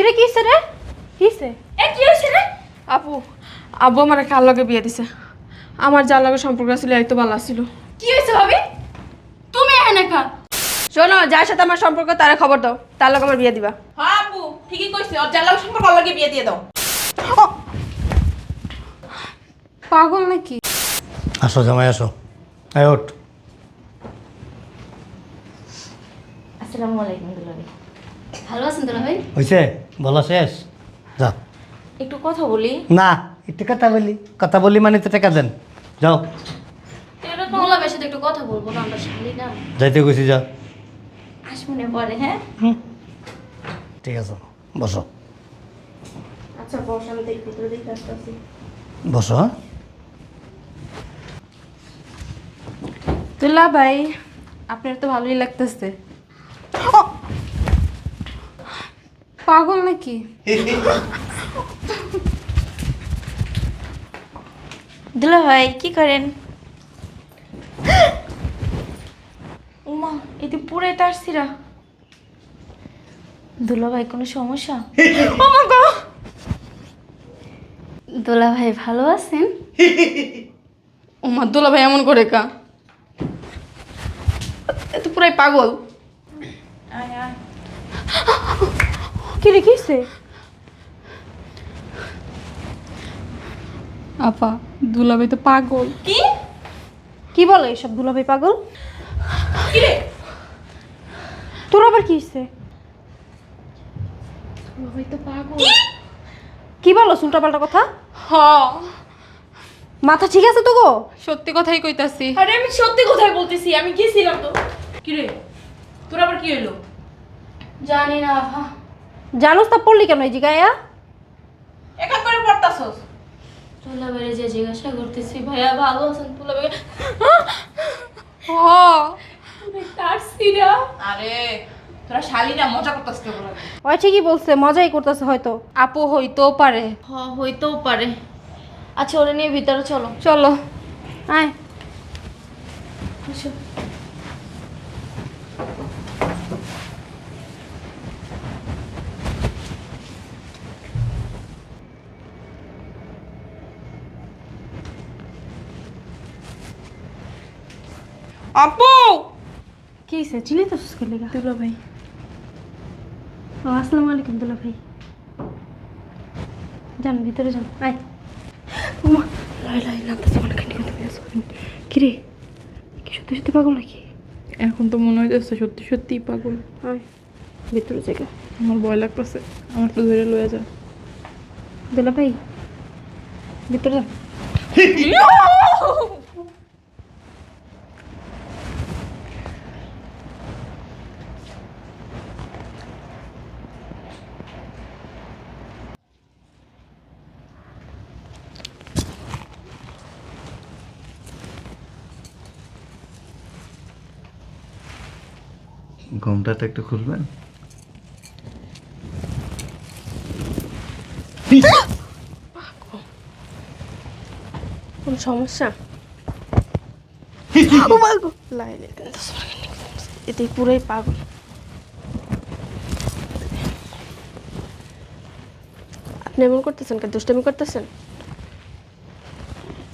কিরে কিসে রে? কিসে এ কি হয়েছে রে? আপু আব্বু আমার কার লগে বিয়ে দিছে? আমার যার লগে সম্পর্ক ছিল এই তো ভালো ছিল কি হয়েছে ভাবি? তুমি এখানে কা শোনো যার সাথে আমার সম্পর্ক তারা খবর দাও। তার লগে আমার বিয়ে দিবা। হ্যাঁ আপু ঠিকই কইছে। ওর জালাও সম্পর্ক লাগে বিয়ে দিয়ে দাও। পাগল নাকি? আসো জামাই আসো। আয় ওঠ। আসসালামু আলাইকুম দুলাভাই। ভালো আছেন দুলাভাই? হয়েছে বলা শেষ? যাও। একটু কথা বলি। না একটু কথা বলি। কথা বলি মানে তো টাকা দেন। যাও। সাথে একটু কথা বলব না আমরা শালি না। যাইতে গেছি যা আসমনে পরে হ্যাঁ? ঠিক আছে বসো। আচ্ছা বস আমি দেখি ভিতরে দেখে আসতেছি। বসো। হ্যাঁ তুলা ভাই আপনার তো ভালোই লাগতেছে। পাগল নাকি? দুলাভাই কি করেন? উমা এতে পুরে তার সিরা। দুলাভাই কোনো সমস্যা? দোলা ভাই ভালো আছেন? ওমা দোলা ভাই এমন করে কা। এ তো পুরাই পাগল। কিরে কিসে আপা দুলা তো পাগল। কি? কি বলে এসব দুলাভাই পাগল? তোর আবার কি হইছে? দুলা তো পাগল। কি? বলো উল্টা কথা? হ। মাথা ঠিক আছে তো গো? সত্যি কথাই কইতাছি। আরে আমি সত্যি কথাই বলতেছি আমি গেছিলাম তো। কি রে? তোর আবার কি হলো জানি না আভা জানোস তা পড়লি কেন এই জিগায়া একা করে পড়তাছস? দুলাভাইয়ের যে জিজ্ঞাসা করতেছি ভাইয়া ভালো আছেন? হ। তার সিরা। আরে তোরা মজা করতাছিস তো বলে? ওই ঠিকই বলছে মজাই করতেছে হয়তো। আপু হইতেও পারে। হ হইতেও পারে। আচ্ছা ওরা নিয়ে ভিতরে চলো। চলো। আয়। আপু! কি হয়েছে চিনি তো সুস্কে লেগা? দুলা ভাই। ও আসসালামু আলাইকুম দুলা ভাই। যান ভিতরে যান। আয়। লাই লাই নামতেছে মানে কান্দি কান্দি বেরোছে কিরে কি সত্যি সত্যি পাগল নাকি? এখন তো মনে হইতেছে সত্যি সত্যি পাগল। আয় ভিতরে জায়গা আমার ভয় লাগতেছে। আমার তো ধরে লয়ে যা। দুলা ভাই ভিতরে যান। ঘুমটাতে একটু খুলবেন। কোন সমস্যা? ও এতে পুরাই পাগল। আপনি এমন করতেছেন কে দুষ্টামি করতেছেন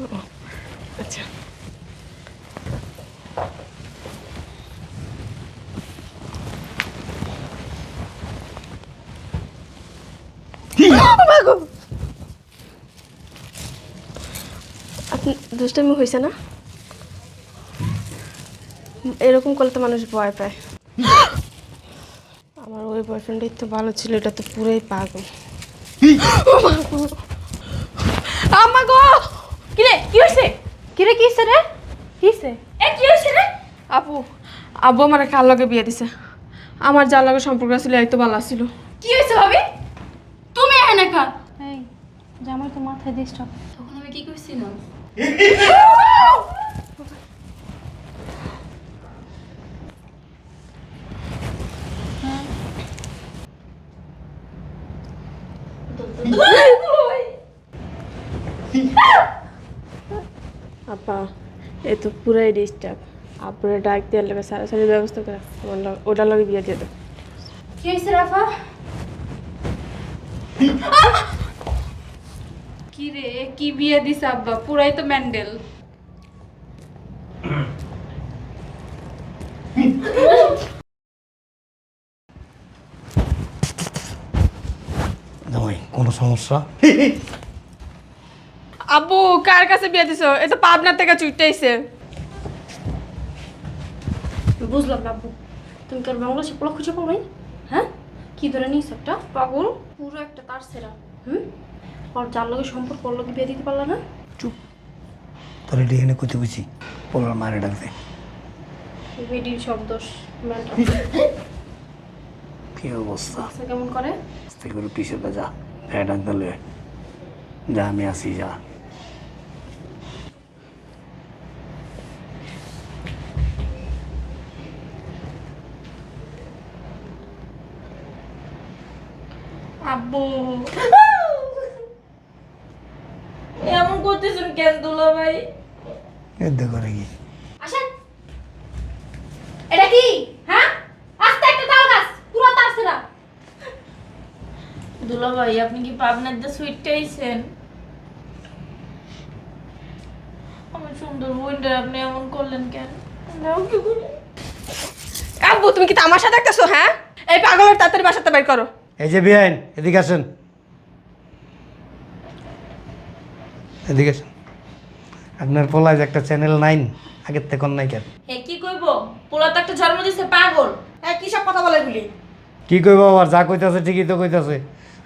ও, আচ্ছা ও মা গো! আপনি দুষ্টামি হয়েছে না? এরকম করলে তো মানুষ ভয় পায়। আমার ওই বয়ফ্রেন্ডই তো ভালো ছিল এটা তো পুরোই পাগল। আমা গো। কি রে কি হয়েছে কিরে কিসে রে? কিসে এ কি হয়েছে রে? আপু আব্বু আমার কার লগে বিয়ে দিছে? আমার যার লগে সম্পর্ক ছিল এই তো ভালো ছিল। কি হয়েছে ভাবি? তুমি এখানে কা এই জামাই তো মাথায় ডিস্টার্ব তখন আমি কি করছিলাম আপা এ তো পুরাই ডিস্টার্ব আপনারা ডাক দিয়ে লাগে সারাসারি ব্যবস্থা করে আমার ওটার লগে বিয়ে দিয়ে দেবো। কি হয়েছে রাফা? কি রে? কি বিয়ে দিছে আব্বা? পুরাই তো ম্যান্ডেল। জামাই কোনো সমস্যা? আব্বু কার কাছে বিয়ে দিছো? এ তো পাবনার থেকে চুইটাইছে বুঝলাম না আব্বু। তুমি তোর বাংলাদেশে পোলা খুঁজে পাও নাই? হ্যাঁ? কি ধরে নিস একটা? পাগল? পুরো একটা তার সেরা। হুম? আর যার লগে সম্পর্ক ওর লগে বিয়ে দিতে পারলা না? তোর এটি এখানে কুচি কুচি। পোলার মারে ডাকতে বেডির সব দোষ কি অবস্থা? আচ্ছা কেমন করে? আস্তে করে পিছনে যা গায়ে ডাক দিলে যা আমি আসি যা। আব্বু এমন করতেছেন কেন দুলা ভাই। করে কি? আসেন। এটা কি? হ্যাঁ? আস্তে একটা তাল গাছ। পুরো তার দুলা ভাই আপনি কি পাবনার দিয়ে সুইটটা আইছেন? আমার সুন্দর বইটা আপনি এমন করলেন কেন? কি করি? তুমি কি তামাশা দেখতেছো হ্যাঁ? এই পাগলের তাড়াতাড়ি বাসাতে বের করো। এই যে বিআইন এদিকে আসেন। এদিকে আসেন। আপনার পোলায় যে একটা চ্যানেল নাইন আগের থেকে নাই কেন? হে কি কইব? পোলা তো একটা জন্ম দিছে পাগল। হ্যাঁ কি সব কথা বলে গুলি কি কইব আবার যা কইতাছে ঠিকই তো কইতাছে।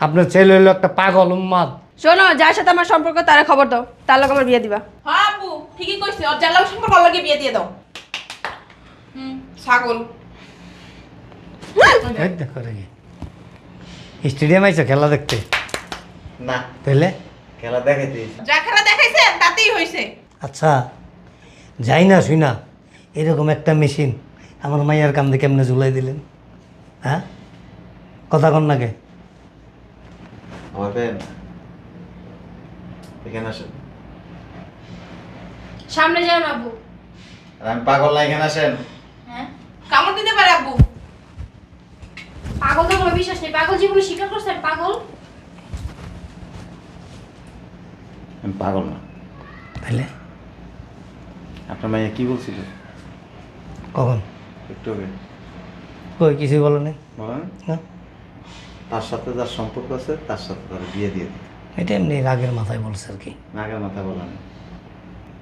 আপনার ছেলে হইল একটা পাগল উম্মাদ। শোনো যার সাথে আমার সম্পর্ক তারা খবর দাও। তার লোক আমার বিয়ে দিবা। হ্যাঁ আব্বু ঠিকই কইছে। ওর জানলাম সম্পর্ক ওর লাগে বিয়ে দিয়ে দাও। হুম ছাগল। এই দেখো রে স্টেডিয়াম আইছো খেলা দেখতে? না। তাহলে খেলা দেখাইতে যা খেলা দেখাইছে তাতেই হইছে। আচ্ছা যাই না শুই না। এরকম একটা মেশিন আমার মাইয়ার কান্দে কেমনে ঝুলাই দিলেন? হ্যাঁ? কথা কন নাকে আমার এখানে আসেন। সামনে যাও না আব্বু আমি পাগল না এখানে আসেন। হ্যাঁ? কামড় দিতে পারে আব্বু। পাগল তো কোনো বিশ্বাস নেই। পাগল জীবনে স্বীকার করছে আমি পাগল। আমি পাগল না। তাহলে আপনার মাইয়া কি বলছিল? কখন? একটু আগে। কই কিছুই বলো নাই? বলেন। না? তার সাথে যার সম্পর্ক আছে তার সাথে তার বিয়ে দিয়ে দিই এটা এমনি রাগের মাথায় বলছে আর কি। রাগের মাথায় মাথা বলেন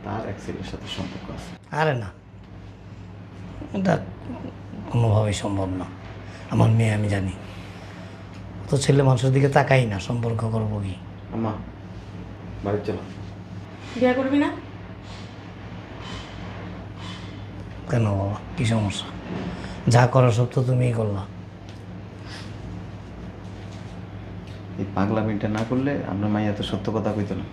তার এক ছেলের সাথে সম্পর্ক আছে। আরে না। এটা কোনোভাবেই সম্ভব না। আমার মেয়ে আমি জানি। তো ছেলে মানুষের দিকে তাকাই না সম্পর্ক করব কি? আম্মা বাড়ি চলো। বিয়ে করবি না? কেন বাবা কী সমস্যা? যা করার সব তো তুমিই করলা। এই পাগলামিটা না করলে আপনার মাইয়া তো সত্য কথা কইতো না।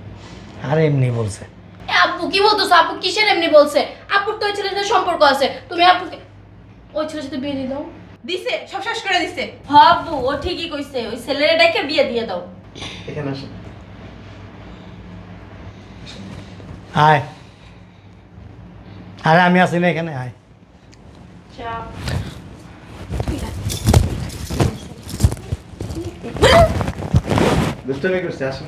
আর এমনি বলছে। এ আব্বু কি বলতেছো আপু? কিসের এমনি বলছে? আপুর তো ওই ছেলের সাথে সম্পর্ক আছে। তুমি আপুকে ওই ছেলের সাথে বিয়ে দিয়ে দাও। দিছে সব শেষ করে দিছে। হ আব্বু ও ঠিকই কইছে। ওই ছেলের ডেকে বিয়ে দিয়ে দাও। এখানে আসেন। আয়। আরে আমি আছি না এখানে আয়। দুষ্টমি করছে আসেন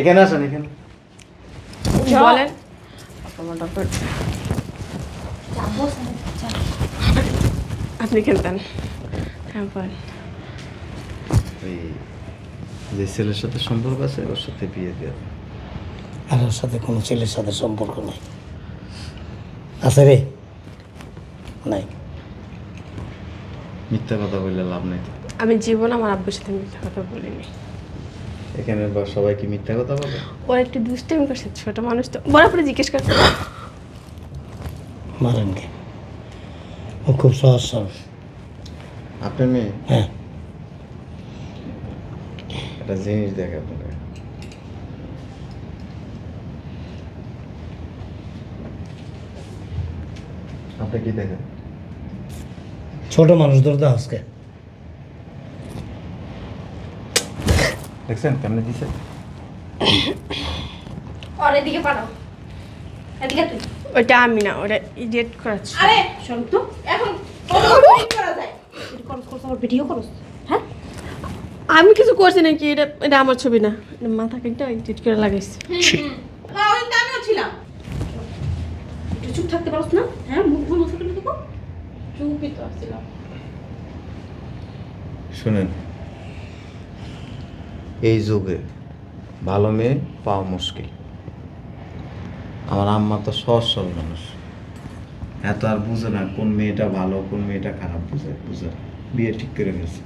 এখানে আসেন এখানে। বলেন। আপনি খেলতেন। হ্যাঁ বলেন। যে ছেলের সাথে সম্পর্ক আছে ওর সাথে বিয়ে দিয়ে দেন। আর ওর সাথে কোনো ছেলের সাথে সম্পর্ক নাই। আছে রে? নাই। মিথ্যা কথা বললে লাভ নেই। আমি জীবন আমার আব্বুর সাথে মিথ্যা কথা বলিনি। এখানে বা সবাই কি মিথ্যা কথা বলে? ওর একটু দুষ্টামি করছে ছোট মানুষ তো। বরাবরই জিজ্ঞেস করছে মারেন কে? ও খুব সহজ সরল। আপনার মেয়ে? হ্যাঁ। একটা জিনিস দেখে আপনাকে আপনি কি দেখেন? ছোট মানুষ ধরতে হাসকে দেখছেন কেমনে দিছে? আর এদিকে পাঠাও এদিকে তুই। ওইটা আমি না ওটা ইডিয়েট করাচ্ছি। আরে শোন তো এখন কত কি করা যায়। তুই করস করস আমার ভিডিও করস। হ্যাঁ? আমি কিছু করছি নাকি? এটা এটা আমার ছবি না। এটা মাথা কেটে এডিট করে লাগাইছি। আমিও ছিলাম। একটু চুপ থাকতে পারছ না? হ্যাঁ মুখ চুপই শুনেন, এই যুগে ভালো মেয়ে পাওয়া মুশকিল। আমার আম্মা তো সহজ সরল মানুষ। এত আর বুঝে না কোন মেয়েটা ভালো, কোন মেয়েটা খারাপ, বুঝে বুঝে বিয়ে ঠিক করে গেছে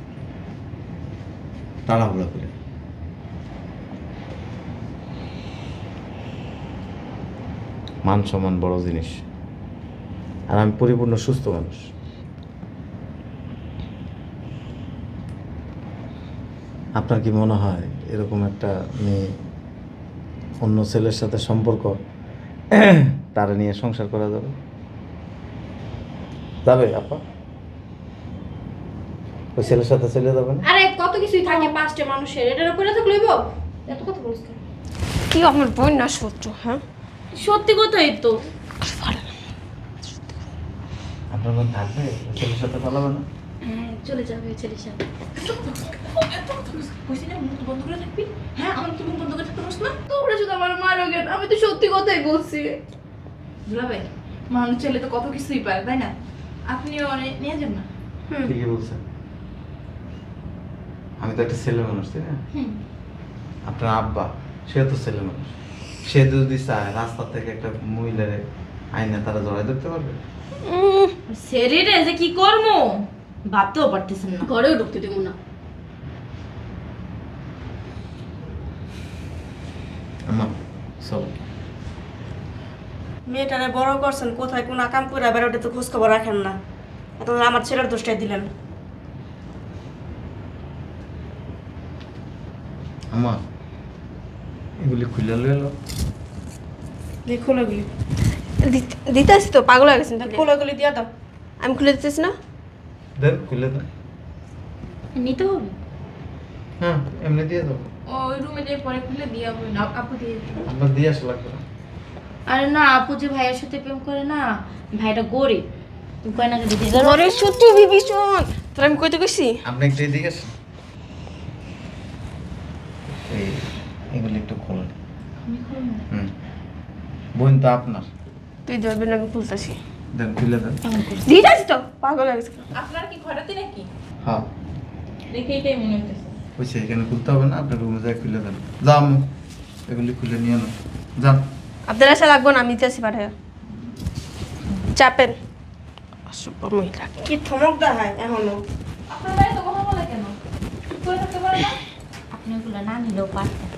তাড়াহুড়া করে। মান সম্মান বড় জিনিস। আর আমি পরিপূর্ণ সুস্থ মানুষ। আপনার কি মনে হয় এরকম একটা মেয়ে অন্য ছেলের সাথে সম্পর্ক তারা নিয়ে সংসার করা যাবে? যাবে আপা? ওই ছেলের সাথে চলে যাবে না? আরে কত কিছুই থাকে পাঁচটা মানুষের এটার উপরে তো লইব এত কথা বলছ কি আমার বোন না সহ্য হ্যাঁ? সত্যি কথাই তো। আপনার মন থাকবে? ছেলের সাথে পালাবে না? হ্যাঁ চলে যাবে ছেলের সাথে। কইছি না মুখ বন্ধ করে থাকবি? হ্যাঁ আমার কি মুখ বন্ধ করে থাকতে পারছ তোমরা শুধু আমার মারো কেন? আমি তো সত্যি কথাই বলছি। দুলা ভাই মানুষ ছেলে তো কত কিছুই পারে তাই না? আপনিও অনেক নিয়ে যান না। ঠিকই বলছেন। আমি তো একটা ছেলে মানুষ তাই না? আপনার আব্বা সে তো ছেলে মানুষ। সে যদি চায় রাস্তা থেকে একটা মহিলারে আইনে তারা জড়াই ধরতে পারবে? শরীরে যে কি করব ভাবতেও পারতেছেন না। ঘরেও ঢুকতে দেবো না আমার চলো মেয়েটারে বড় করছেন কোথায় কোন আকাম করে আবার ওটা তো খোঁজ খবর রাখেন না। এত আমার ছেলের দোষটাই দিলেন। আমার এগুলি খুলে দেখো দিতে আসি তো পাগল হয়ে গেছেন তাহলে। খোলো ওগুলি দিয়া দাও। আমি খুলে দিতেছি না? দেন খুলে দেন নিতে হবে? হ্যাঁ এমনি দিয়ে দেবো ওই রুমে যে পরে খুলে দিয়ে হবে না আপু দিয়ে দিবে। দিয়ে আসা লাগবে না। আরে না আপু যে ভাইয়ের সাথে প্রেম করে না ভাইটা গরিব। কয় না দিদি? ঘরে সত্যি বিভীষণ তোর আমি কইতে কইছি? আপনি একটু এদিকে আসেন। এই এগুলি একটু খোলেন। হুম। বোন তো আপনার। তুই ধরবি না আমি খুলতেছি। দেন খুলে দেন। দিতে আসি তো? পাগল হয়ে গেছে। আপনার কি ঘরেতে নাকি? হ্যাঁ। দেখে এটাই মনে হচ্ছে বুঝছি এখানে খুলতে হবে না আপনার রুমে যাই খুলে দেন। যাও আম্মু। এগুলি খুলে নিয়ে নাও। যান। আপনার আসা লাগবো না আমি দিতে আসি পাঠায় চাপেন। অসভ্য মহিলা। কি থমক দেখায় এখনও? আপনার ভাই তো কথা বলে কেন? করে থাকতে পারে না? আপনি ওগুলো না নিলেও পারতেন।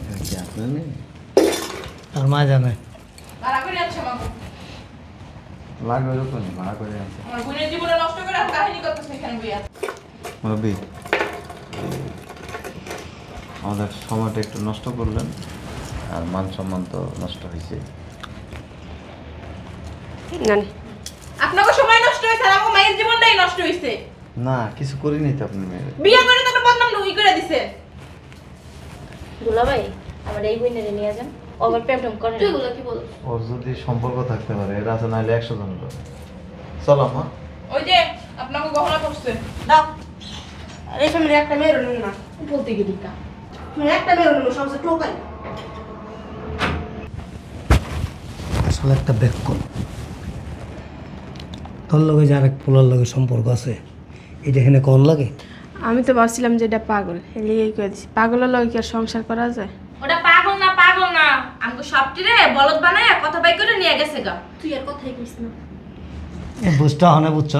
এটা কি আপনার নেই আর মা জানে। ভাড়া করে যাচ্ছে আমাকে লাগবে ওরকম ভাড়া করে আছে আমার বোনের জীবনে নষ্ট করে আর কাহিনী করতেছে এখানে বইয়া। মুরব্বী আমাদের সময়টা একটু নষ্ট করলেন আর মান সম্মান তো নষ্ট হয়েছে। না আপনাকে সময় নষ্ট হয়েছে আর আমার মায়ের জীবনটাই নষ্ট হয়েছে। না কিছু করিনি তো আপনার মেয়ের। বিয়ে করে তো বদনাম করে দিছে। দুলা ভাই আমার এই বইনেরে নিয়ে যান। ও আবার প্রেম টেম করে তুই এগুলো কি বল ওর যদি সম্পর্ক থাকতে পারে এর আছে নাহলে একশো জন করে। চলো মা ওই যে আপনাকে গহনা করছে দাও। আর এই ফ্যামিলি একটা মেয়ের না। বলতে গেলি কা একটা টোকাই। আসলে একটা তোর লগে যার এক পোলার লগে সম্পর্ক আছে এটা এখানে কন লাগে? আমি তো ভাবছিলাম যে এটা পাগল দিছি। পাগলের লগে কি আর সংসার করা যায়? ওটা পাগল না পাগল না। আমাকে সবটি রে বলদ বানায় কথা বাই করে নিয়ে গেছে গা। তুই আর কথাই কইস না। এ হনে বুঝছ?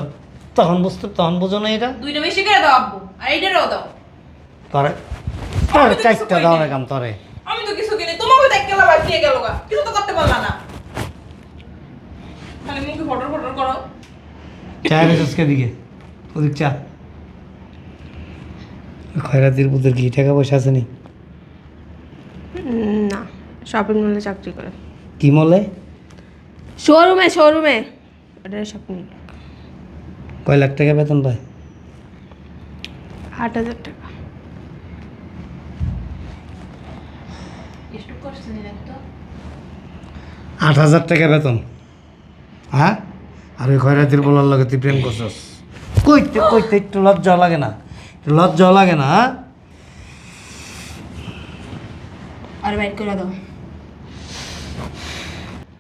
তখন বুঝতে তখন বুঝো না এটা। দুইটা বেশি করে দাও আব্বু আর এইটারও দাও। তরে আমি তো কিছু চারটা করিনি। দাও না কাম তরে। আমি তো কিছু কিনি তোমাকে দেখ গেল দিয়ে গেল গা। কিছু তো করতে পারলা না। খালি মুখে ফটর ফটর করো। চায়ের এসেছে দিকে ওদিক চা। খয়রাতির পুতের কি টাকা পয়সা আছে নি? উম, না শপিং মলে চাকরি করে। কি মলে শোরুমে শোরুমে ওটা শপিং কয় লাখ টাকা বেতন পায়? আট হাজার টাকা একটু করছে দেখতো আট হাজার টাকা বেতন। হ্যাঁ? আর ওই খয়রাতির বলার লগে তুই প্রেম করছস। কইতে কইতে একটু লজ্জা লাগে না। একটু লজ্জা লাগে না হ্যাঁ? আর বাইর করে দাও।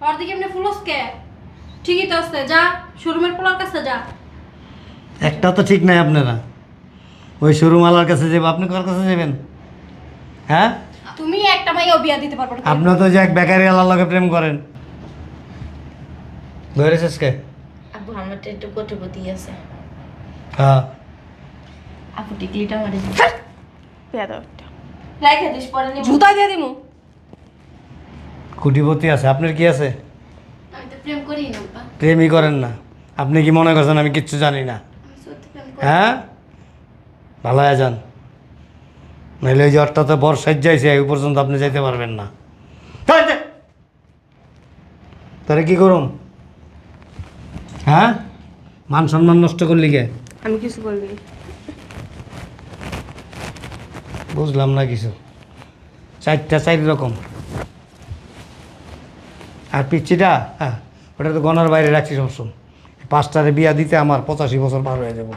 আর দিকে এমনি ফুলস কে ঠিকই তো আছে যা শোরুমের পোলার কাছে যা। একটা তো ঠিক নাই আপনারা। ওই শোরুম আলার কাছে যাব আপনি কার কাছে যাবেন? হ্যাঁ? তুমি একটা মাইয়াও বিয়া দিতে পারবে না আপনিও তো যে এক বেকারি আলার লগে প্রেম করেন। ধরেছিস কে? আপু আমার তো একটু কোটিপতি আছে। হ্যাঁ। আপু টিকলিটা মারে পেয়ে দাও একটা। রাইখে দিস পরে নিব জুতা দিয়ে দিমু। কুটিপতি আছে আপনার কি আছে? আমি তো প্রেম করি না প্রেমই করেন না। আপনি কি মনে করছেন আমি কিচ্ছু জানি না? আমি সত্যি প্রেম করি হ্যাঁ? ভালো যান নাহলে ওই জ্বরটা তো বর্ষায় যাইছে এই পর্যন্ত আপনি যাইতে পারবেন না। তাহলে কি করুন হ্যাঁ? মান সম্মান নষ্ট করলি কে? আমি কিছু বলিনি। বুঝলাম না কিছু। চারটা চার রকম। আর পিচ্ছিটা হ্যাঁ ওটা তো গনার বাইরে রাখছি সবসময়। পাঁচটারে বিয়া দিতে আমার পঁচাশি বছর পার হয়ে যাব।